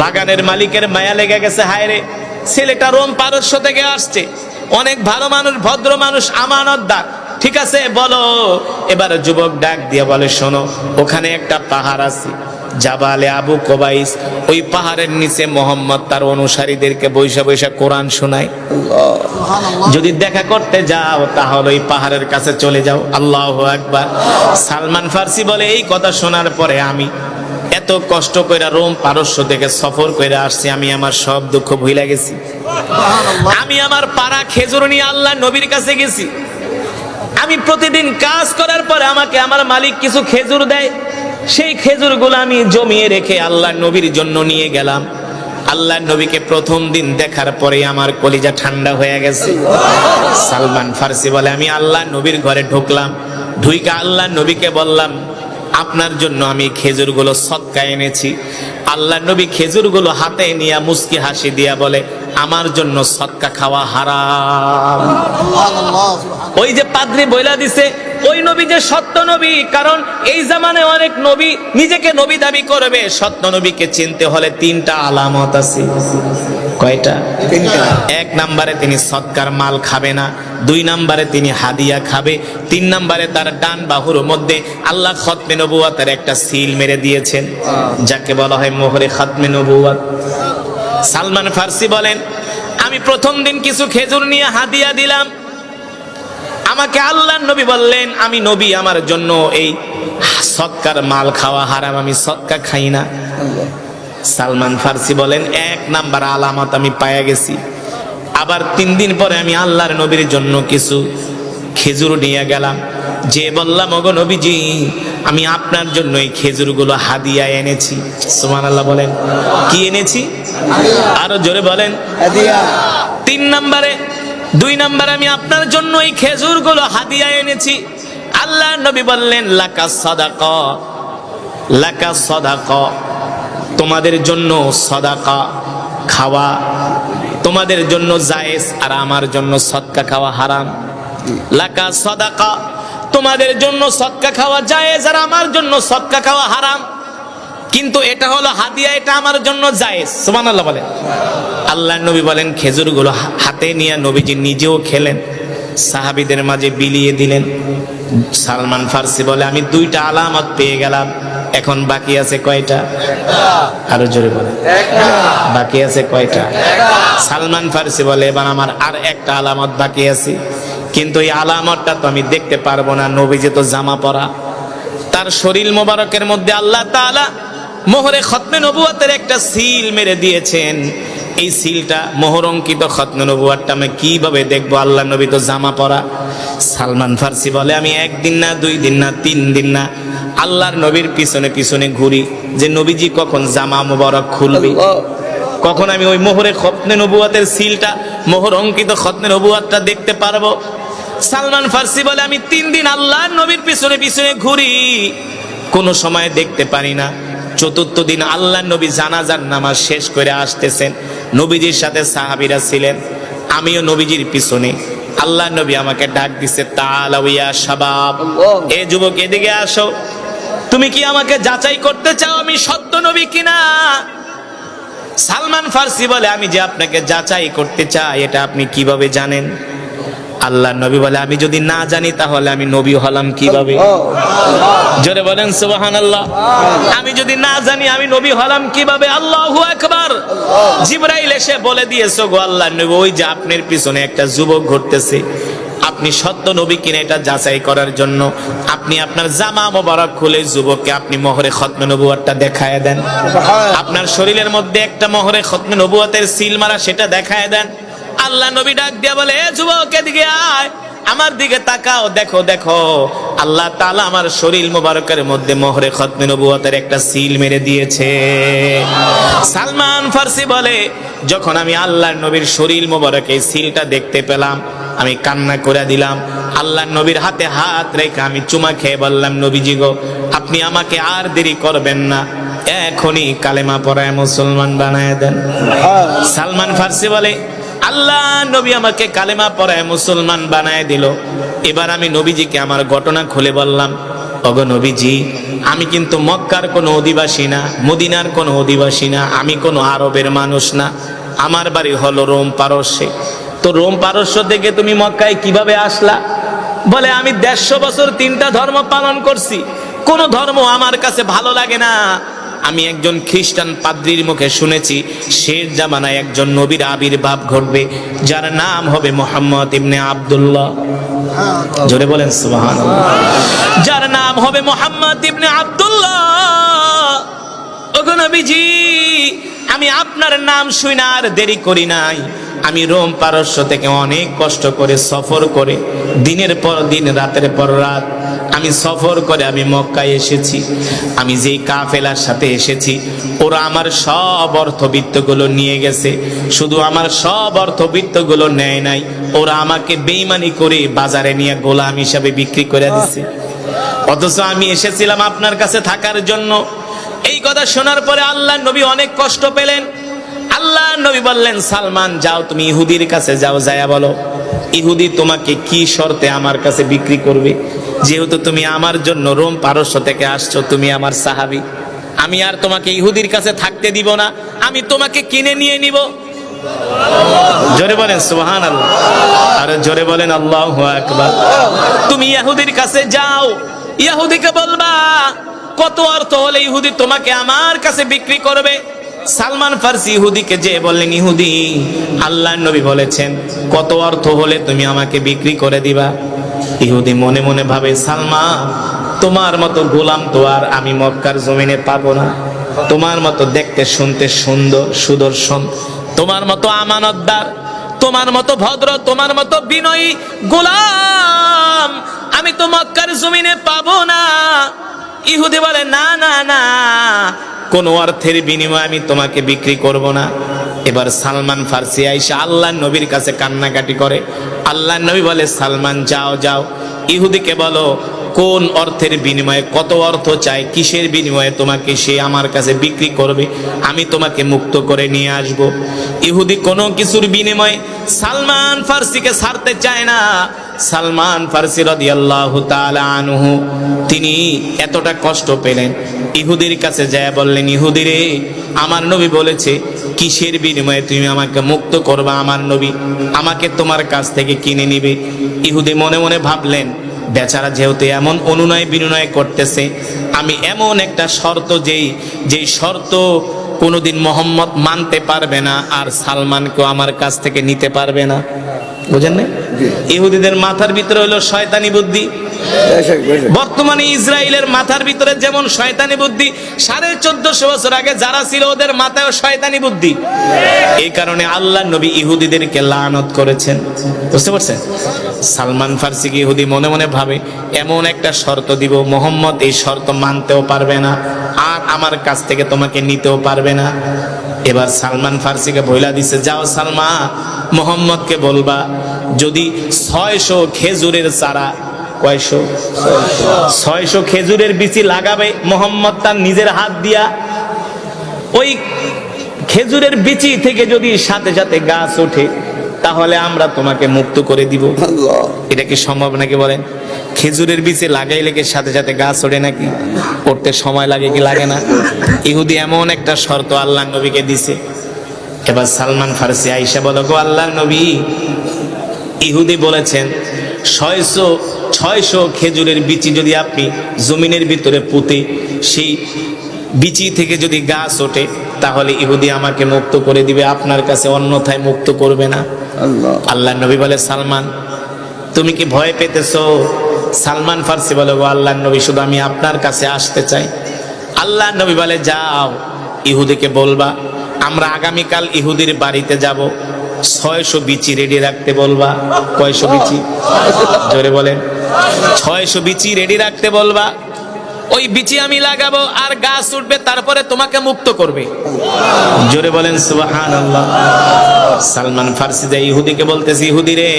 বাগানের মালিকের মায়া লেগে গেছে হায় রে। ছেলেটা রোম পারস্য থেকে আসছে। অনেক ভালো মানুষ ভদ্র মানুষ আমানতদার। ঠিক আছে বলো। এবার যুবক ডাক দিয়ে বলে শোনো ওখানে একটা পাহাড় আছে জাবালে আবু কোবাইস ওই পাহাড়ের নিচে মোহাম্মদ তার অনুসারীদেরকে বৈশা বৈশা কোরআন শোনায়। যদি দেখা করতে যাও তাহলে ওই পাহাড়ের কাছে চলে যাও। আল্লাহ একবার সালমান ফার্সি বলে এই কথা শোনার পরে আমি এত কষ্ট কইরা রোম পারস্য থেকে সফর কইরা আসছি আমি আমার সব দুঃখ ভুলে গেছি। আমি আমার পাড়া খেজুর নিয়ে আল্লাহ নবীর কাছে গেছি। আমি প্রতিদিন কাজ করার পরে আমাকে আমার মালিক কিছু খেজুর দেয়। সেই খেজুরগুলো আমি জমিয়ে রেখে আল্লাহ নবীর জন্য নিয়ে গেলাম। আল্লাহ নবীকে প্রথম দিন দেখার পরে আমার কলিজা ঠান্ডা হয়ে গেছে। সালমান ফার্সি বলে আমি আল্লাহ নবীর ঘরে ঢুকলাম। ঢুইকা আল্লাহ নবীকে বললাম আপনার জন্য আমি খেজুরগুলো সৎকা এনেছি। আল্লাহ নবী খেজুরগুলো হাতে নিয়ে মুস্কি হাসি দিয়া বলে আমার জন্য সৎকা খাওয়া হারাম। ওই যে পাদ্রি বইলা দিছে ওই নবী যে সত্য নবী কারণ এই জামানে অনেক নবী নিজেকে নবী দাবি করবে। সত্য নবীকে চিনতে হলে তিনটা আলামত আছে। কয়টা? এক নম্বরে তিনি সৎকার মাল খাবে না দুই নম্বরে তিনি হাদিয়া খাবে তিন নম্বরে তার ডান বাহুর মধ্যে আল্লাহ খতমে নবুয়াতের একটা সিল মেরে দিয়েছেন যাকে বলা হয় মোহরে খতমে নবুয়াত। সালমান ফার্সি বলেন আমি প্রথম দিন কিছু খেজুর নিয়ে হাদিয়া দিলাম। আমাকে আল্লাহ নবী বললেন আমি নবী আমার জন্য এই সৎকার মাল খাওয়া হারাম আমি সৎকা খাই না। সালমান ফার্সি বলেন এক নাম্বার আলামত আমি পায়া গেছি। আবার তিন দিন পরে আমি আল্লাহর নবীর জন্য কিছু খেজুর নিয়ে গেলাম। যে বললাম ওগো নবীজি আমি আপনার জন্য এই খেজুরগুলো হাদিয়া এনেছি। সুমান আল্লাহ বলেন কি এনেছি? আরও জোরে বলেন তিন নম্বরে দুই নম্বরে আমি আপনার জন্য এই খেজুরগুলো হাদিয়া এনেছি। আল্লাহ নবী বললেন লাকা সদাক লাকা সদাক। তোমাদের জন্য সদাকা খাওয়া, তোমাদের জন্য জায়েজ আর আমার জন্য সৎকা খাওয়া হারাম। লাকা সদাকা, তোমাদের জন্য সৎকা খাওয়া জায়েজ আর আমার জন্য সৎকা খাওয়া হারাম। কিন্তু এটা হলো হাদিয়া, এটা আমার জন্য জায়েজ। সুবহানাল্লাহ বলেন। আল্লাহ নবী বলেন, খেজুরগুলো হাতে নিয়ে নবীজি নিজেও খেলেন। সাহাবিদের মাঝে বিলিয়ে দিলেন। সালমান ফার্সি বলে, আমি দুইটা আলামত পেয়ে গেলাম। এখন বাকি আছে কয়টা? আরও জোরে বলে বাকি আছে কয়টা? সালমান ফার্সি বলে, এবার আমার আর একটা আলামত বাকি আছে। কিন্তু এই আলামতটা তো আমি দেখতে পারব না, নবীজি তো জামা পরা। তার শরীর মোবারকের মধ্যে আল্লাহ তাআলা মোহরে খতমে নবুয়াতের একটা সিল মেরে দিয়েছেন। এই সিলটা মোহর অঙ্কিত খতমে নবুয়াতটা আমি কীভাবে দেখব? আল্লাহ নবী তো জামা পরা। সালমান ফার্সি বলে আমি একদিন না দুই দিন না তিন দিন না আল্লাহর নবীর পিছনে পিছনে ঘুরি। যে নবীজি কখন জামা মোবারক খুলবে? কখন আমি ওই মোহরে খতনে নবুয়াতের সিলটা মোহর অঙ্কিত খতনে নবুয়াতটা দেখতে পারব? সালমান ফার্সি বলে আমি তিন দিন আল্লাহ নবীর পিছনে পিছনে ঘুরি। কোনো সময় দেখতে পারি না। চতুর্থ দিন আল্লাহ নবী জানাজার নামাজ শেষ করে আসতেছেন। নবীজির সাথে সাহাবিরা ছিলেন, আমিও নবীজির পিছনে। আল্লাহ নবী আমাকে ডাক দিছে, তালাউয়া শাবাব, এ যুবক এদিকে আসো। তুমি কি আমাকে যাচাই করতে চাও আমি সত্য নবী কিনা? সালমান ফার্সি বলে, আমি যে আপনাকে যাচাই করতে চাই, এটা আপনি কীভাবে জানেন? আল্লাহ নবী বলে আমি যদি না জানি তাহলে আমি নবী হলাম কীভাবে? জোরে বলেন সুবাহান আল্লাহ আমি যদি না জানি আমি নবী হলাম কীভাবে? আল্লাহু আকবার। জিবরাইল এসে বলে দিয়েছ গো আল্লাহ নবী ওই যে আপনার পিছনে একটা যুবক ঘুরতেছে। আপনি সত্য নবী কিনা এটা যাচাই করার জন্য। আপনি আপনার জামা মোবারক খুলে যুবককে আপনি মোহরে খতমে নবুয়াতটা দেখায় দেন। আপনার শরীরের মধ্যে একটা মোহরে খতমে নবুয়াতের সিল মারা সেটা দেখায় দেন। আল্লাহ নবী ডাক দিয়া বলে এ যুবক এদিকে আয়। আমার দিকে তাকাও দেখো দেখো। আল্লাহ তালা আমার শরীর মোবারকের মধ্যে মোহরে খতমে নবুয়তের একটা সিল মেরে দিয়েছে। সালমান ফার্সি বলে যখন আমি আল্লাহর নবীর শরীর মোবারকে সিলটা দেখতে পেলাম আমি কান্না করে দিলাম। আল্লাহর নবীর হাতে হাত রেখে আমি চুমা খেয়ে বললাম নবীজি গো আপনি আমাকে আর দেরি করবেন না। এখনই কালেমা পড়ায় মুসলমান বানায় দেন। সালমান ফার্সি বলে আল্লাহ নবী আমাকে কালেমা পড়ায় মুসলমান বানায় দিল। এবার আমি নবীজিকে আমার ঘটনা খুলে বললাম অগনবীজি আমি কিন্তু মক্কার কোনো অধিবাসী না, মদিনার কোনো অধিবাসী না, আমি কোনো আরবের মানুষ না। আমার বাড়ি হলো রোম পারস্যে। তো রোম পারস্য থেকে তুমি মক্কায় কীভাবে আসলা? বলে, আমি দেড়শো বছর তিনটা ধর্ম পালন করছি। কোন ধর্ম আমার কাছে ভালো লাগে না। আমি একজন খ্রিস্টান পাদ্রির মুখে শুনেছি, শের জামানায় একজন নবীর আবির্ভাব ঘটবে, যার নাম হবে মোহাম্মদ ইবনে আব্দুল্লাহ। জোরে বলেন সুবহান যার নাম হবে মোহাম্মদ ইবনে আব্দুল্লাহ। নবীজি, আমি আপনার নাম শুই না আর দেরি করি নাই। আমি রোম পারস্য থেকে অনেক কষ্ট করে সফর করে, দিনের পর দিন, রাতের পর রাত আমি সফর করে আমি মক্কায় এসেছি। আমি যেই কাফেলার সাথে এসেছি, ওরা আমার সব অর্থবিত্তগুলো নিয়ে গেছে। শুধু আমার সব অর্থবিত্তগুলো নেয় নাই, ওরা আমাকে বেইমানি করে বাজারে নিয়ে গোলাম হিসাবে বিক্রি করে দিছে। অথচ আমি এসেছিলাম আপনার কাছে থাকার জন্য। এই কথা শোনার পরে আল্লাহ নবী অনেক কষ্ট পেলেন। আল্লাহ নবী বললেন, সালমান, যাও তুমি ইহুদির কাছে যাও, যায়া বলো। ইহুদি তোমাকে কি শর্তে আমার কাছে বিক্রি করবে? যেহেতু তুমি আমার জন্য রোম পারস্য থেকে আসছো, তুমি আমার সাহাবি। আমি আর তোমাকে ইহুদির কাছে থাকতে দিব না, আমি তোমাকে কিনে নিয়ে নিব। জোরে বলেন সুবহান আল্লাহ আর জোরে বলেন, আল্লাহ আকবার। তুমি ইহুদির কাছে যাও, ইহুদিকে বলবা, কত অর্থ হলে ইহুদি তোমাকে আমার কাছে বিক্রি করবে? সালমান ফার্সি ইহুদিকে যে বললেন ইহুদি আল্লাহ নবী বলেছেন, কত অর্থ হলে তুমি আমাকে বিক্রি করে দিবা? ইহুদি মনে মনে ভাবে সালমা তোমার মতো গোলাম তো আর আমি মক্কার জমিনে পাবো না। তোমার মতো দেখতে, শুনতে সুন্দর, সুদর্শন। তোমার মতো আমানতদার, তোমার মতো ভদ্র, তোমার মতো বিনয়ী গোলাম আমি তো মক্কার জমিনে পাবো না। ইহুদি বলে, না না না কোন অর্থের বিনিময়ে আমি তোমাকে বিক্রি করব না। এবার সালমান ফার্সি আইসা আল্লাহ নবীর কাছে কান্নাকাটি করে। আল্লাহ নবী বলে, সালমান, যাও যাও। ইহুদিকে বলো, কোন অর্থের বিনিময়ে, কত অর্থ চাই, কিসের বিনিময়ে তোমাকে সে আমার কাছে বিক্রি করবে? আমি তোমাকে মুক্ত করে নিয়ে আসব। ইহুদি কোনো কিছুর বিনিময়ে সালমান ফার্সিকে ছাড়তে চায় না। সালমান ফার্সি রাদিয়াল্লাহু আনহু, তিনি এতটা কষ্ট পেলেন। ইহুদির কাছে যায় বললেন ইহুদি রে আমার নবী বলেছে, কিসের বিনিময়ে তুমি আমাকে মুক্ত করবা আমার নবী? আমাকে তোমার কাছ থেকে কিনে নিবে? ইহুদি মনে মনে ভাবলেন, বেচারা যেহেতু এমন অনুনয় বিনয় করতেছে, আমি এমন একটা শর্ত যেই যেই শর্ত কোনোদিন মোহাম্মদ মানতে পারবে না আর সালমানকেও আমার কাছ থেকে নিতে পারবে না। বুঝেন না ইহুদিদের মাথার ভিতরে হলো শয়তানি বুদ্ধি। বর্তমানে ইসরায়েলের মাথার ভিতরে যেমন শয়তানি বুদ্ধি সাড়ে চোদ্দশো বছর আগে যারা ছিল ওদের মাথায় শয়তানি বুদ্ধি। এই কারণে আল্লাহ নবী ইহুদিদেরকে লানত করেছেন। বুঝতে পারছেন? সালমান ফার্সিকে ইহুদি মনে মনে ভাবে এমন একটা শর্ত দিব মোহাম্মদ এই শর্ত মানতেও পারবে না। আর আমার কাছ থেকে তোমাকে নিতেও পারবে না। এবার সালমান ফার্সিকে বইলা দিছে, যাও সালমা, মোহাম্মদকে বলবা, যদি ছয়শো খেজুরের চারা কয়শো? ছয়শো খেজুরের বিচি লাগাবে মোহাম্মদ তার নিজের হাত দিয়া। ওই খেজুরের বিচি থেকে যদি সাথে সাথে গাছ ওঠে তাহলে আমরা তোমাকে মুক্ত করে দিব। এটা কি সম্ভব নাকি বলেন? খেজুরের বিচে লাগাইলে কি সাথে সাথে গাছ ওঠে নাকি? উঠতে সময় লাগে কি লাগে না? ইহুদি এমন একটা শর্ত আল্লাহ নবীকে দিছে। এবার সালমান ফারসি আইসা বলো গো আল্লাহ নবী ইহুদি বলেছেন ছয়শো ছয়শো খেজুরের বিচি যদি আপনি জমিনের ভিতরে পুঁতে সেই বিচি থেকে যদি গাছ ওঠে তাহলে ইহুদি আমাকে মুক্ত করে দিবে আপনার কাছে অন্যথায় মুক্ত করবে না। আল্লাহ। নবী বলে সালমান তুমি কি ভয় পেতেছ? সালমান ফার্সি বলে গো আল্লাহ নবী শুধু আমি আপনার কাছে আসতে চাই। আল্লাহ নবী বলে যাও ইহুদিকে বলবা। আমরা আগামীকাল ইহুদির বাড়িতে যাব। ছয়শো বিচি রেডি রাখতে বলবা। কয়শো বিচি? জোরে বলেন। ছয়শো বিচি রেডি রাখতে বলবা। ওই বিচি আমি লাগাবো আর গাছ উঠবে, তারপরে তোমাকে মুক্ত করবে। জোরে বলেন সুবহান আল্লাহ সালমান ফার্সিদা ইহুদিকে বলতেছি, ইহুদি রে